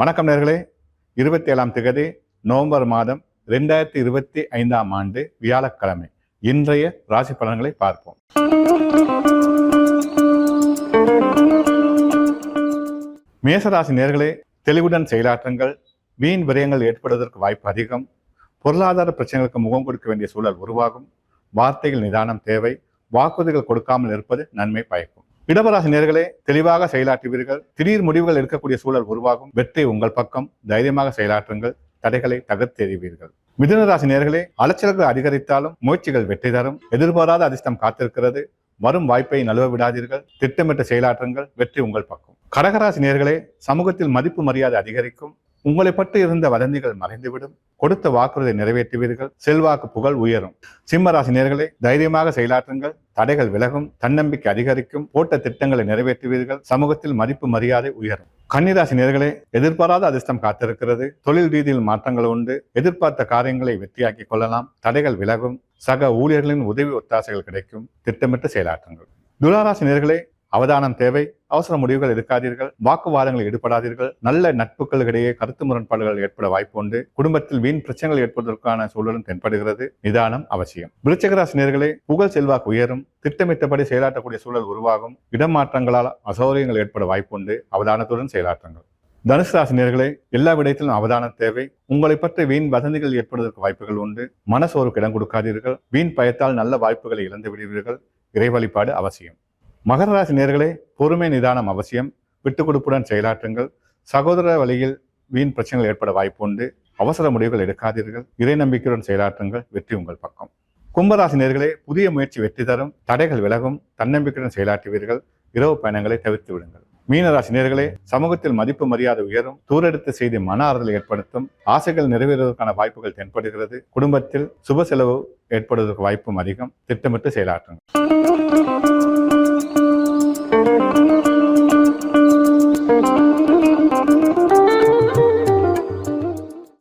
வணக்கம் நேர்களே. இருபத்தி ஏழாம் திகதி நவம்பர் மாதம் ரெண்டாயிரத்தி இருபத்தி ஐந்தாம் ஆண்டு வியாழக்கிழமை. இன்றைய ராசி பலன்களை பார்ப்போம். மேசராசி நேர்களே தெளிவுடன் செயலாற்றங்கள். வீண் விரயங்கள் ஏற்படுவதற்கு வாய்ப்பு அதிகம். பொருளாதார பிரச்சனைகளுக்கு முகம் கொடுக்க வேண்டிய சூழல் உருவாகும். வார்த்தைகள் நிதானம் தேவை. வாக்குறுதிகள் கொடுக்காமல் இருப்பது நன்மை பயக்கும். இடவராசி நேர்களே தெளிவாக செயலாற்றுவீர்கள். திடீர் முடிவுகள் எடுக்கக்கூடிய சூழல் உருவாகும். வெற்றி உங்கள் பக்கம். தைரியமாக செயலாற்றுங்கள். தடைகளை தகர்த்தெறிவீர்கள். மிதுனராசி நேர்களே அலைச்சல்கள் அதிகரித்தாலும் முயற்சிகள் வெற்றி தரும். எதிர்பாராத அதிர்ஷ்டம் காத்திருக்கிறது. வரும் வாய்ப்பை நழுவ விடாதீர்கள். திட்டமிட்ட செயலாற்றுங்கள். வெற்றி உங்கள் பக்கம். கடகராசி நேர்களே சமூகத்தில் மதிப்பு மரியாதை அதிகரிக்கும். உங்களை பற்றி இருந்த வதந்திகள் மறைந்துவிடும். கொடுத்த வாக்குறுதியை நிறைவேற்றுவீர்கள். செல்வாக்கு புகழ் உயரும். சிம்மராசி நேர்களை தைரியமாக செயலாற்றுங்கள். தடைகள் விலகும். தன்னம்பிக்கை அதிகரிக்கும். போட்ட திட்டங்களை நிறைவேற்றுவீர்கள். சமூகத்தில் மதிப்பு மரியாதை உயரும். கன்னிராசி நேர்களே எதிர்பாராத அதிர்ஷ்டம் காத்திருக்கிறது. தொழில் ரீதியில் மாற்றங்கள் உண்டு. எதிர்பார்த்த காரியங்களை வெற்றியாக்கிக் கொள்ளலாம். தடைகள் விலகும். சக ஊழியர்களின் உதவி ஒத்தாசைகள் கிடைக்கும். திட்டமிட்டு செயலாற்றுங்கள். துளாராசி நேர்களே அவதானம் தேவை அவசர முடிவுகள் எடுக்காதீர்கள் வாக்குவாதங்களில் ஈடுபடாதீர்கள் நல்ல நட்புகளுக்கிடையே கருத்து முரண்பாடுகள் ஏற்பட வாய்ப்பு உண்டு. குடும்பத்தில் வீண் பிரச்சனைகள் ஏற்படுவதற்கான சூழலும் தென்படுகிறது. நிதானம் அவசியம். விருச்சகராசி நேர்களே புகழ் செல்வாக்கு உயரும் திட்டமிட்டபடி செயலாற்றக்கூடிய சூழல் உருவாகும். இடமாற்றங்களால் அசௌகரியங்கள் ஏற்பட வாய்ப்புண்டு அவதானத்துடன் செயலாற்றுங்கள். தனுசு ராசினியர்களே நேர்களே எல்லா விடயத்திலும் அவதானம் தேவை. உங்களை பற்றி வீண் வதந்திகள் ஏற்படுவதற்கு வாய்ப்புகள் உண்டு. மனசோருக்கு இடம் கொடுக்காதீர்கள். வீண் பயத்தால் நல்ல வாய்ப்புகளை இழந்து விடுவீர்கள் இறை வழிபாடு அவசியம். மகர ராசி நேர்களே பொறுமை நிதானம் அவசியம். விட்டு கொடுப்புடன் செயலாற்றுங்கள். சகோதர வழியில் வீண் பிரச்சனைகள் ஏற்பட வாய்ப்பு உண்டு. அவசர முடிவுகள் எடுக்காதீர்கள். இறை நம்பிக்கையுடன் செயலாற்றுங்கள். வெற்றி உங்கள் பக்கம். கும்பராசி நேர்களே புதிய முயற்சி வெற்றி தரும். தடைகள் விலகும். தன்னம்பிக்கையுடன் செயலாற்றுவீர்கள். இரவு பயணங்களை தவிர்த்து விடுங்கள். மீனராசி நேர்களே சமூகத்தில் மதிப்பு மரியாதை உயரும். தூரெடுத்த செய்தி மன ஆறுதல் ஏற்படுத்தும். ஆசைகள் நிறைவேறுவதற்கான வாய்ப்புகள் தென்படுகிறது. குடும்பத்தில் சுப செலவு ஏற்படுவதற்கு வாய்ப்பும் அதிகம். திட்டமிட்டு செயலாற்றுங்கள்.